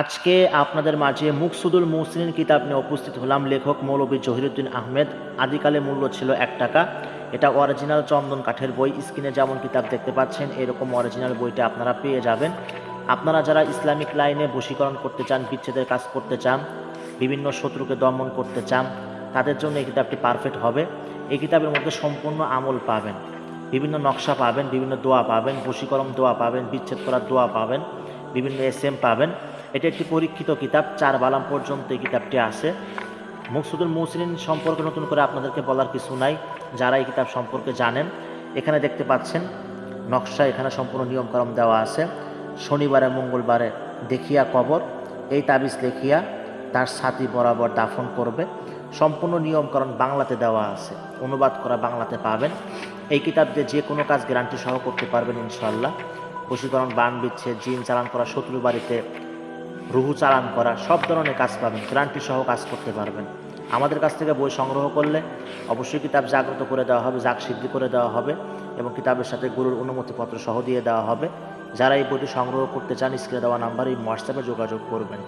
আজকে আপনাদের মাঝে মুকসুদুল মুসলিন কিতাব নিয়ে উপস্থিত হলাম। লেখক মৌলবী জহিরুদ্দিন আহমেদ। আদিকালে মূল্য ছিল এক টাকা। এটা অরিজিনাল চন্দন কাঠের বই। স্ক্রিনে যেমন কিতাব দেখতে পাচ্ছেন, এরকম অরিজিনাল বইটা আপনারা পেয়ে যাবেন। আপনারা যারা ইসলামিক লাইনে বশীকরণ করতে চান, বিচ্ছেদের কাজ করতে চান, বিভিন্ন শত্রুকে দমন করতে চান, তাদের জন্য এই কিতাবটি পারফেক্ট হবে। এই কিতাবের মধ্যে সম্পূর্ণ আমল পাবেন। বিভিন্ন নকশা পাবেন, বিভিন্ন দোয়া পাবেন, বশীকরণ দোয়া পাবেন, বিচ্ছেদ করার দোয়া পাবেন, বিভিন্ন এস এম পাবেন। এটা একটি পরীক্ষিত কিতাব, চার বালাম পর্যন্ত এই কিতাবটি আছে। মুকসুদুল মুসলিন সম্পর্কে নতুন করে আপনাদেরকে বলার কিছু নাই, যারা এই কিতাব সম্পর্কে জানেন, এখানে দেখতে পাচ্ছেন, নকশা এখানে সম্পূর্ণ নিয়মকরম দেওয়া আছে। শনিবারে, মঙ্গলবারে দেখিয়া কবর, এই তাবিজ লেখিয়া তার ছাতি বরাবর দাফন করবে। সম্পূর্ণ নিয়মকরণ বাংলাতে দেওয়া আছে, অনুবাদ করা বাংলাতে পাবেন। এই কিতাব দিয়ে যে কোনো কাজ গ্যারান্টি সহ করতে পারবেন ইনশাল্লাহ বশীকরণ, বান বিচ্ছে জিন চালান করা শত্রু বাড়িতে রুহু চালান করা, সব ধরনের কাজ পাবেন ত্রাণটি সহ কাজ করতে পারবেন। আমাদের কাছ থেকে বই সংগ্রহ করলে অবশ্যই কিতাব জাগ্রত করে দেওয়া হবে, জাগ সিদ্ধি করে দেওয়া হবে এবং কিতাবের সাথে গুরুর অনুমতিপত্র সহ দিয়ে দেওয়া হবে। যারা এই বইটি সংগ্রহ করতে চান, স্ক্রিনে দেওয়া নাম্বারে এই হোয়াটসঅ্যাপে যোগাযোগ করবেন।